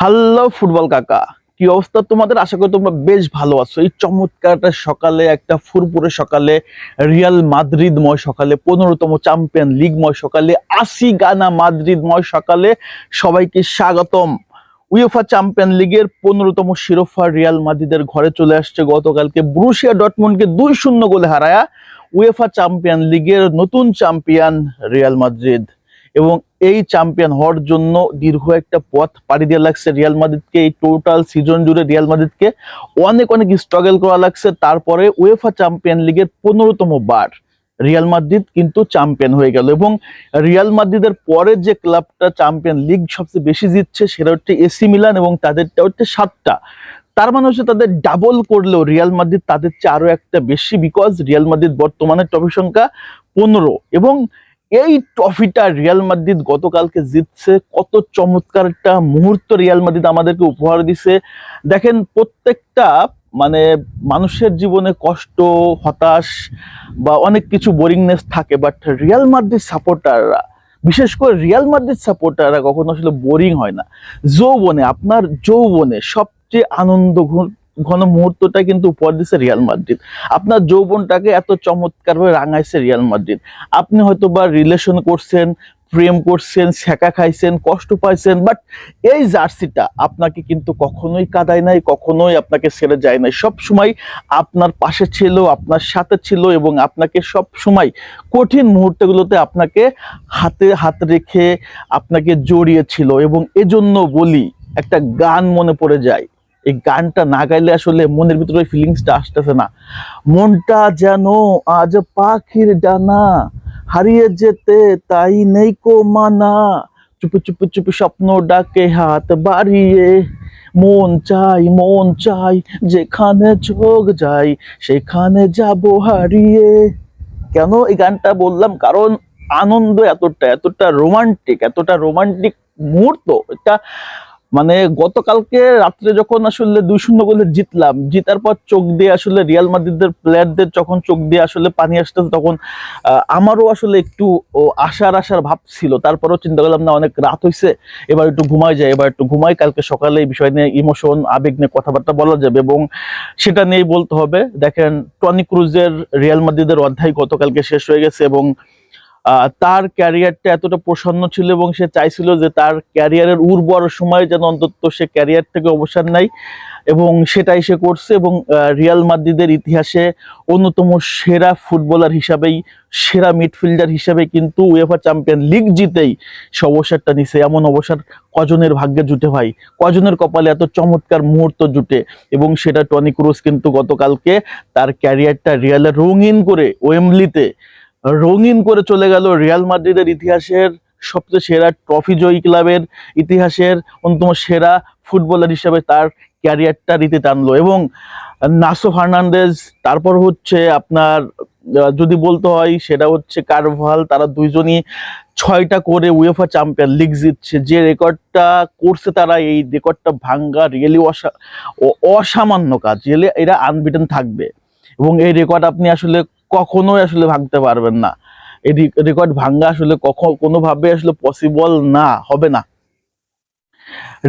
Hello football কাকা। কি অবস্থা তোমাদের? আশা করি তোমরা বেশ ভালো আছো। এই চমৎকার একটা সকালে, একটা ফুরপুরে সকালে রিয়াল মাদ্রিদময় সকালে, পনেরোতম চ্যাম্পিয়ন লিগময় সকালে আশি গানা মাদ্রিদময় সকালে সবাইকে স্বাগতম। উয়েফা চ্যাম্পিয়ন লিগের পনেরোতম শিরোফা রিয়াল মাদ্রিদের ঘরে চলে আসছে গতকালকে। ব্রুশিয়া ডটমন্ডকে দুই শূন্য গোলে হারায়া উয়েফা চ্যাম্পিয়ন লিগের নতুন চ্যাম্পিয়ন রিয়াল মাদ্রিদ এবং এই চ্যাম্পিয়ন হওয়ার জন্য দীর্ঘ একটা পথ পাড়ি দেওয়া লাগছে রিয়াল মাদ্রিদকে এই টোটাল সিজন জুড়ে রিয়াল মাদ্রিদকে অনেক অনেক স্ট্রাগল করা লাগছে। তারপরে উয়েফা চ্যাম্পিয়ন লিগের পনেরোতম বার রিয়াল মাদ্রিদ কিন্তু চ্যাম্পিয়ন হয়ে গেল এবং রিয়াল মাদ্রিদের পরে যে ক্লাবটা চ্যাম্পিয়ন লিগ সবচেয়ে বেশি জিতছে সেটা হচ্ছে এসি মিলান এবং তাদেরটা হচ্ছে সাতটা। তার মানে হচ্ছে তাদের ডাবল করলেও রিয়াল মাদ্রিদ তাদের চেয়ে আরও একটা বেশি বিকজ রিয়াল মাদ্রিদ বর্তমানে ট্রফি সংখ্যা পনেরো এবং এই ট্রফিটা রিয়াল মাদ্রিদ গতকালকে জিতছে। কত চমৎকার একটা মুহূর্ত রিয়াল মাদ্রিদ আমাদেরকে উপহার দিছে। দেখেন, প্রত্যেকটা মানে মানুষের জীবনে কষ্ট, হতাশ বা অনেক কিছু বোরিংনেস থাকে বাট রিয়াল মাদ্রিদ সাপোর্টাররা বিশেষ করে রিয়াল মাদ্রিদ সাপোর্টাররা কখনো আসলে বোরিং হয় না। যৌবনে, আপনার যৌবনে সবচেয়ে আনন্দ ঘন- মুহূর্তটা কিন্তু উপহার দিচ্ছে রিয়াল মাদ্রিদ। আপনার যৌবনটাকে এত চমৎকারভাবে রাঙাইছে রিয়াল মাদ্রিদ। আপনি হয়তো বা রিলেশন করছেন, প্রেম করছেন, শেখা খাইছেন, কষ্ট পাইছেন বাট এই জার্সিটা আপনাকে কিন্তু কখনোই কাদায় নাই, কখনোই আপনাকে ছেড়ে যায় নাই। সব সময় আপনার পাশে ছিল, আপনার সাথে ছিল এবং আপনাকে সব সময় কঠিন মুহূর্তগুলোতে আপনাকে হাতে হাত রেখে আপনাকে জড়িয়েছিল এবং এজন্য বলি একটা গান মনে পড়ে যায়। এই গানটা না গাইলে আসলে মনের ভিতরে ফিলিংসটা আসতেছে না। মনটা যেন আজ পাখির ডানা, হারিয়ে যেতে তাই নেই কো মানা। চুপি চুপি চুপি স্বপ্ন ডাকে হাত বাড়িয়ে। মন চাই মন চাই, যেখানে চোখ যাই সেখানে যাব হারিয়ে। কেন এই গানটা বললাম? কারণ আনন্দ এতটা এতটা রোমান্টিক এতটা রোমান্টিক মুহূর্ত। এটা মানে গতকালকে রাত্রে যখন আসলে দুই শূন্য গোলে জিতলাম, জিতার পর চোখ দিয়ে আসলে রিয়াল মাদ্রিদের প্লেয়ারদের যখন চোখ দিয়ে আসলে পানি আসতেছে, তখন আমারও আসলে একটু আশার আশার ভাব ছিল। তারপরেও চিন্তা করলাম, না, অনেক রাত হয়েছে এবার একটু ঘুমাই যায় এবার একটু ঘুমাই, কালকে সকালে এই বিষয় নিয়ে ইমোশন আবেগ নিয়ে কথাবার্তা বলা যাবে এবং সেটা নিয়েই বলতে হবে। দেখেন, টনি ক্রুজের রিয়াল মাদ্রিদের অধ্যায় গতকালকে শেষ হয়ে গেছে এবং তার ক্যারিয়ারটা এতটা প্রসন্ন ছিল এবং সে চাইছিল যে তার ক্যারিয়ারের উর্বর সময় যেন অন্তত সে ক্যারিয়ার থেকে অবসর নেয় এবং সেটাই সে করছে এবং রিয়াল মাদ্রিদের ইতিহাসে অন্যতম সেরা ফুটবলার হিসাবেই, সেরা মিডফিল্ডার হিসাবে কিন্তু উয়েফা চ্যাম্পিয়ন লিগ জিতেই সে অবসরটা নিছে। এমন অবসর কজনের ভাগ্যে জুটে ভাই? কজনের কপালে এত চমৎকার মুহূর্ত জুটে? এবং সেটা টনি ক্রুজ কিন্তু গতকালকে তার ক্যারিয়ারটা রিয়ালে রঙিন করে ওয়েমলিতে রঙিন করে চলে গেল রিয়াল মাদ্রিদের ইতিহাসের সবচেয়ে সেরা ট্রফি জয়ী ক্লাবের ইতিহাসের অন্যতম সেরা ফুটবলার হিসাবে তার ক্যারিয়ারটা রীতি টানলো। এবং নাসো ফার্নান্ডেজ তারপর হচ্ছে আপনার যদি বলতে হয় সেটা হচ্ছে কারভাল, তারা দুইজনই ছয়টা করে উয়েফা চ্যাম্পিয়ন লিগ জিতছে। যে রেকর্ডটা করছে তারা, এই রেকর্ডটা ভাঙ্গা রিয়েলি অসা অসামান্য কাজ। রিয়েলি এরা আনবিটেন থাকবে। এবং এই রেকর্ড আপনি আসলে কখনোই আসলে ভাঙতে পারবেন না। এই রেকর্ড ভাঙ্গা আসলে কখন কোনোভাবে আসলে পসিবল না, হবে না।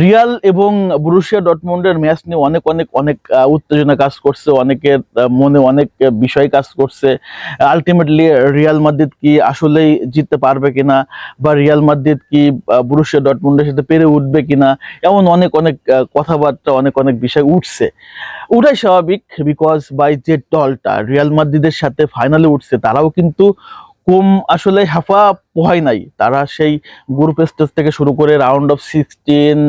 রিয়াল এবং ব্রুশিয়া ডটমন্ডের ম্যাচ নিয়ে অনেক অনেক অনেক উত্তেজনা কাজ করছে, অনেকের মনে অনেক বিষয় কাজ করছে। আলটিমেটলি রিয়াল মাদ্রিদ কি আসলেই জিততে পারবে কিনা বা রিয়াল মাদ্রিদ কি ব্রুশিয়া ডটমন্ডের সাথে পেরে উঠবে কিনা, এমন অনেক অনেক কথাবার্তা, অনেক অনেক বিষয় উঠছে। ওটাই স্বাভাবিক বিকজ বাই যে দলটা রিয়াল মাদ্রিদের সাথে ফাইনালে উঠছে, তারাও কিন্তু কম আসলে হাফা পোহাই নাই। তারা সেই গ্রুপ স্টেজ থেকে শুরু করে round of sixteen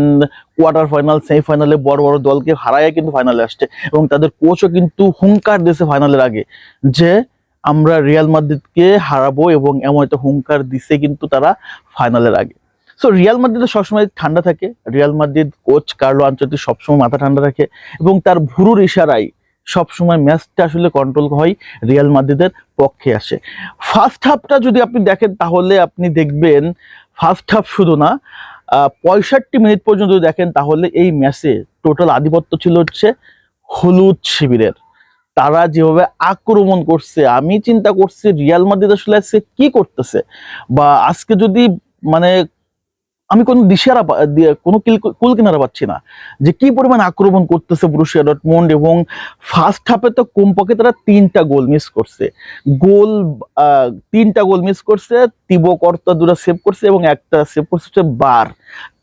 quarter final সেমিফাইনালে বড় বড় দলকে হারায় কিন্তু ফাইনালে আসছে এবং তাদের কোচও কিন্তু হুঙ্কার দিয়েছে ফাইনালের আগে যে আমরা রিয়াল মাদ্রিদকে হারাবো এবং এমন একটা হুঙ্কার দিছে কিন্তু তারা ফাইনালের আগে। সো রিয়াল মাদ্রিদ সবসময় ঠান্ডা থাকে। রিয়াল মাদ্রিদ কোচ কার্লো আঞ্চলিক সবসময় মাথা ঠান্ডা রাখে এবং তার ভুরুর ইশারায় সবসময় ম্যাচটা আসলে কন্ট্রোল হয় রিয়াল মাদ্রিদের পক্ষে আসে। ফার্স্ট হাফটা যদি আপনি দেখেন, তাহলে আপনি দেখবেন ফার্স্ট হাফ শুধু না পঁয়ষট্টি মিনিট পর্যন্ত যদি দেখেন, তাহলে এই ম্যাচে টোটাল আধিপত্য ছিল হচ্ছে হলুদ শিবিরের। তারা যেভাবে আক্রমণ করছে, আমি চিন্তা করছি রিয়াল মাদ্রিদ আসলে আজকে কি করতেছে? বা আজকে যদি মানে আমি কোনো দিশারা কোনো কিল- কিনারা পাচ্ছি না। যে কি পরিমাণ আক্রমণ করতেছে ব্রুশিয়া ডটমন্ড এবং ফার্স্ট হাফে তো কমপক্ষে তারা তিনটা গোল মিস করছে। গোল তিনটা গোল মিস করছে তিবো কর্তা দুটা সেভ করছে এবং একটা সেভ করছে বার।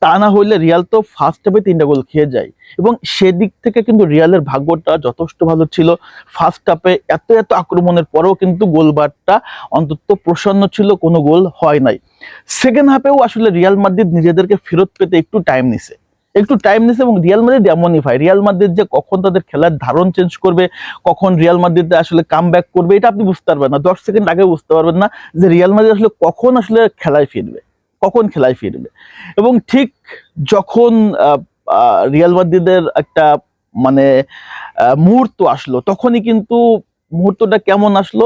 তা না হইলে রিয়াল তো ফার্স্ট হাফে তিনটা গোল খেয়ে যায়। এবং সেদিক থেকে কিন্তু রিয়ালের ভাগ্যটা যথেষ্ট ভালো ছিল। ফার্স্ট হাফে এত এত আক্রমণের পরেও কিন্তু গোলবারটা অন্তত প্রসন্ন ছিল, কোনো গোল হয় নাই। সেকেন্ড হাফেও আসলে রিয়াল মাদ্রিদ নিজেদেরকে ফেরত পেতে একটু টাইম নিছে। একটু টাইম নিছে এবং রিয়াল মাদ্রিদ এমনই ভাই, রিয়াল মাদ্রিদ যে কখন তাদের খেলার ধারণ চেঞ্জ করবে, কখন রিয়াল মাদ্রিদ আসলে কাম করবে, এটা আপনি বুঝতে পারবেন না। দশ সেকেন্ড আগে বুঝতে পারবেন না যে রিয়াল মাদ্রিদ আসলে কখন আসলে খেলায় ফিরবে। কখন খেলায় ফিরবে? এবং ঠিক যখন রিয়াল মাদ্রিদের একটা মানে মুহূর্ত আসলো, তখনই কিন্তু মুহূর্তটা কেমন আসলো?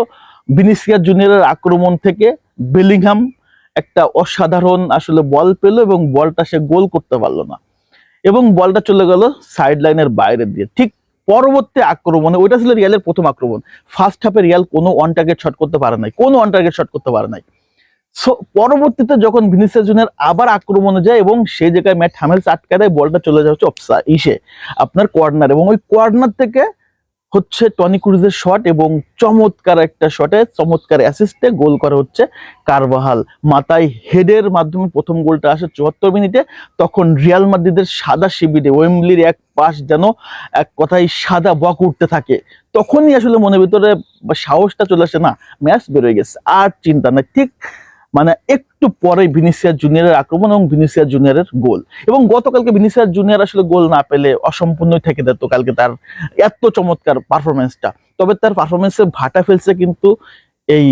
বিনিসিয়া জুনিয়রের আক্রমণ থেকে বেলিংহাম একটা অসাধারণ আসলে বল পেল এবং বলটা সে গোল করতে পারল না। এবং বলটা চলে গেল সাইড লাইনের বাইরে দিয়ে। ঠিক পরবর্তী আক্রমণে, ওইটা ছিল রিয়ালের প্রথম আক্রমণ। ফার্স্ট হাফে রিয়াল কোনো ওয়ান টার্গেট শট করতে পারে নাই, কোনো ওয়ান টার্গেট শট করতে পারে নাই। সো পরবর্তীতে যখন ভিনিসিয়াস জুনিয়র আবার আক্রমণে যায় এবং সেই জায়গায় ম্যাট হ্যামেলস আটকা দেয়, বলটা চলে যাচ্ছে অফসা ইসে, আপনার কর্নার। এবং ওই কর্নার থেকে হচ্ছে টনি ক্রুজের শট এবং চমৎকার একটা শটে, চমৎকার অ্যাসিস্টে গোল করা হচ্ছে কারবাহাল মাথায় হেডের মাধ্যমে প্রথম গোলটা আসে চুয়াত্তর মিনিটে, তখন রিয়াল মাদ্রিদের সাদা শিবিরে ওয়েমলির এক পাশ যেন এক কথায় সাদা বক উঠতে থাকে। তখনই আসলে মনের ভিতরে সাহসটা চলে আসে, না, ম্যাচ বেরোয় গেছে। আর চিন্তা নাই। ঠিক মানে একটু পরে ভিনিসিয়াস জুনিয়রের আক্রমণ এবং ভিনিসিয়াস জুনিয়রের গোল। এবং গতকালকে ভিনিসিয়াস জুনিয়র আসলে গোল না পেলে অসম্পূর্ণই থেকে যেত কালকে তার এত চমৎকার পারফরমেন্সটা তবে তার পারফরমেন্সে ভাটা ফেলছে কিন্তু এই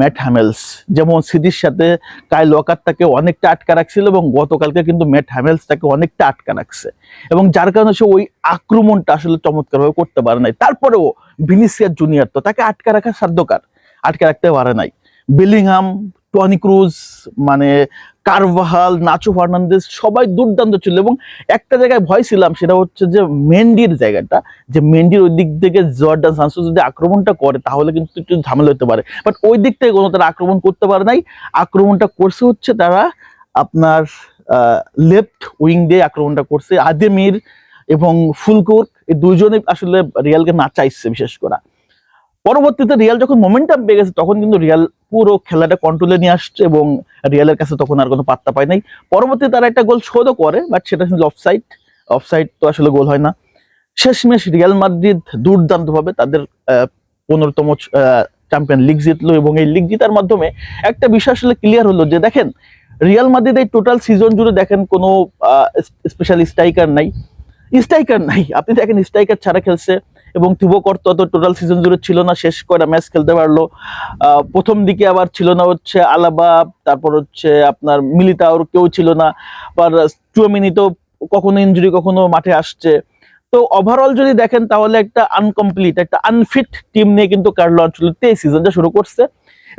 ম্যাট হ্যামেলস। যেমন সিদির সাথে কাই লকার তাকে অনেকটা আটকা রাখছিল এবং গতকালকে কিন্তু ম্যাট হ্যামেলস তাকে অনেকটা আটকা রাখছে। এবং যার কারণে সে ওই আক্রমণটা আসলে চমৎকারভাবে করতে পারে নাই। তারপরেও ভিনিসিয়াস জুনিয়র তো তাকে আটকা রাখার সাধ্যকার আটকে রাখতে পারে নাই। বেলিংহাম টনি ক্রুজ মানে কারভাহাল, নাচো ফার্নান্দেস সবাই দুর্দান্ত ছিল। এবং একটা জায়গায় ভয় ছিলাম, সেটা হচ্ছে যে মেন্ডির জায়গাটা, যে মেন্ডির ওই দিক থেকে জর্ডান সানসো যদি আক্রমণটা করে, তাহলে কিন্তু একটু ঝামেলা হতে পারে। বাট ওই দিক থেকে কোনো তারা আক্রমণ করতে পারে নাই। আক্রমণটা করছে হচ্ছে তারা আপনার লেফট উইং দিয়ে আক্রমণটা করছে। আদেমির এবং ফুলকুর, এই দুইজনে আসলে রিয়ালকে না চাইছে বিশেষ করে। পরবর্তীতে রিয়াল যখন মোমেন্টাম পেয়ে গেছে, তখন কিন্তু রিয়াল পুরো খেলাটা কন্ট্রোলে নিয়ে আসছে এবং রিয়ালের কাছে তখন আর কোনো পাত্তা পায় নাই। পরবর্তীতে তারা একটা গোল শোধও করে বাট সেটা কিন্তু অফসাইড অফসাইড তো আসলে গোল হয় না। শেষমেশ রিয়াল মাদ্রিদ দুর্দান্তভাবে তাদের পনেরোতম চ্যাম্পিয়ন লিগ জিতলো এবং এই লিগ জিতার মাধ্যমে একটা বিষয় আসলে ক্লিয়ার হলো যে দেখেন রিয়াল মাদ্রিদ এই টোটাল সিজন জুড়ে দেখেন কোনো স্পেশাল স্ট্রাইকার নাই। স্ট্রাইকার নাই। আপনি দেখেন স্ট্রাইকার ছাড়া খেলছে এবং থিবো কর্ত তো টোটাল সিজন জুড়ে ছিল না, শেষ কয়টা ম্যাচ খেলতে পারল। প্রথম দিকে আবার ছিল না হচ্ছে আলাবা, তারপর হচ্ছে আপনার মিলিতাওর কেউ ছিল না। আবার চুয়ামিনি তো কখনো ইনজুরি কখনো মাঠে আসছে। তো ওভারঅল যদি দেখেন তাহলে একটা আনকমপ্লিট একটা আনফিট টিম নিয়ে কিন্তু কার্লো আঞ্চলিতে এই সিজনটা শুরু করছে।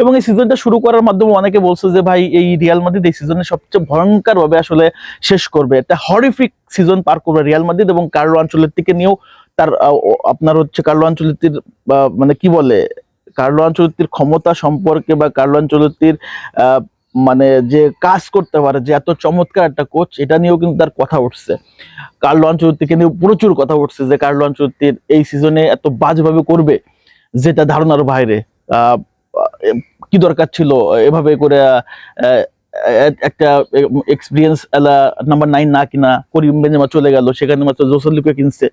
এবং এই সিজনটা শুরু করার মাধ্যমে অনেকে বলছে যে, ভাই, এই রিয়াল মাদ্রিদ এই সিজনে সবচেয়ে ভয়ঙ্কর ভাবে আসলে শেষ করবে। একটা হরিফিক সিজন পার করবে রিয়াল মাদ্রিদ এবং কার্লো আঞ্চলের থেকে নিয়েও তার আপনার হচ্ছে কার্লো আঞ্চলিতির মানে কি বলে? কার্লো আঞ্চলিতির ক্ষমতা সম্পর্কে বা কার্লো আঞ্চলিতির মানে যে কাজ করতে পারে, যে এত চমৎকার একটা কোচ, এটা নিয়েও কিন্তু তার কথা উঠছে। কার্লো আঞ্চলিতিকে নিয়েও প্রচুর কথা উঠছে যে কার্লো আঞ্চলিতির এই সিজনে এত বাজভাবে করবে, যেটা ধারণার বাইরে। কি দরকার ছিল? এভাবে করে একটা এক্সপিরিয়েন্স নাম্বার নাইন না কিনা, করিম বেঞ্জামা চলে গেল, সেখানে মাত্র জোসলিকে কিনছে।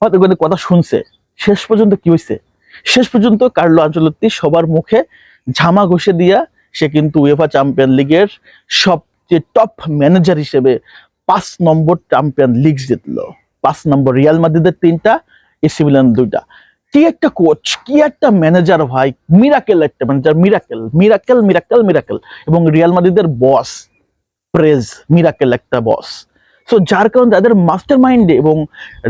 হয়তো কোনো কথা শুনছে। শেষ পর্যন্ত কি হয়েছে? শেষ পর্যন্ত কার্লো আঞ্চলত্তি সবার মুখে ঝামা ঘষে দিয়া সে কিন্তু উয়েফা চ্যাম্পিয়ন লিগের সবচেয়ে টপ ম্যানেজার হিসেবে পাঁচ নম্বর চ্যাম্পিয়ন লিগ জিতলো। পাঁচ নম্বর রিয়াল মাদ্রিদের তিনটা এসি মিলান দুইটা। কি একটা কোচ কি একটা ম্যানেজার ভাই মিরাকেল একটা manager miracle miracle miracle miracle এবং রিয়াল মাদ্রিদের বস প্রেজ মিরাকেল একটা বস সো যার কারণে তাদের মাস্টার মাইন্ডে এবং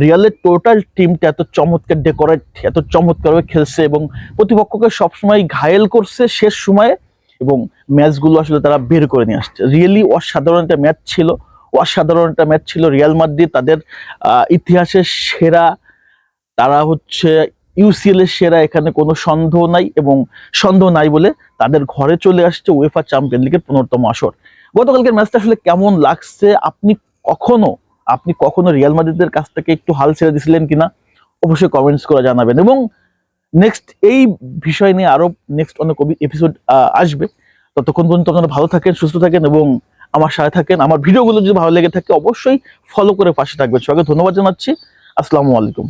রিয়ালের টোটাল টিমটা এত চমৎকার ডেকোরেট এত চমৎকারভাবে খেলছে এবং প্রতিপক্ষকে সবসময় ঘায়েল করছে শেষ সময়ে এবং ম্যাচগুলো আসলে তারা বের করে নিয়ে আসছে। রিয়েলি অসাধারণ একটা ম্যাচ ছিল। অসাধারণ একটা ম্যাচ ছিল রিয়াল মাদ্রিদ তাদের ইতিহাসের সেরা, তারা হচ্ছে ইউসিএল এর সেরা, এখানে কোনো সন্দেহ নাই এবং সন্দেহ নাই বলে তাদের ঘরে চলে আসছে উয়েফা চ্যাম্পিয়ন লিগের পনেরোতম আসর। গতকালকের ম্যাচটা আসলে কেমন লাগছে? আপনি কখনো আপনি কখনো রিয়াল মাদ্রিদের কাছ থেকে একটু হাল ছেড়ে দিয়েছিলেন কিনা, অবশ্যই কমেন্টস করে জানাবেন। এবং নেক্সট এই বিষয় নিয়ে আরও নেক্সট অনেক এপিসোড আসবে। ততক্ষণ পর্যন্ত আপনারা ভালো থাকেন, সুস্থ থাকেন এবং আমার সাথে থাকেন। আমার ভিডিওগুলো যদি ভালো লেগে থাকে, অবশ্যই ফলো করে পাশে থাকবেন। সবাইকে ধন্যবাদ জানাচ্ছি। আসসালামু আলাইকুম।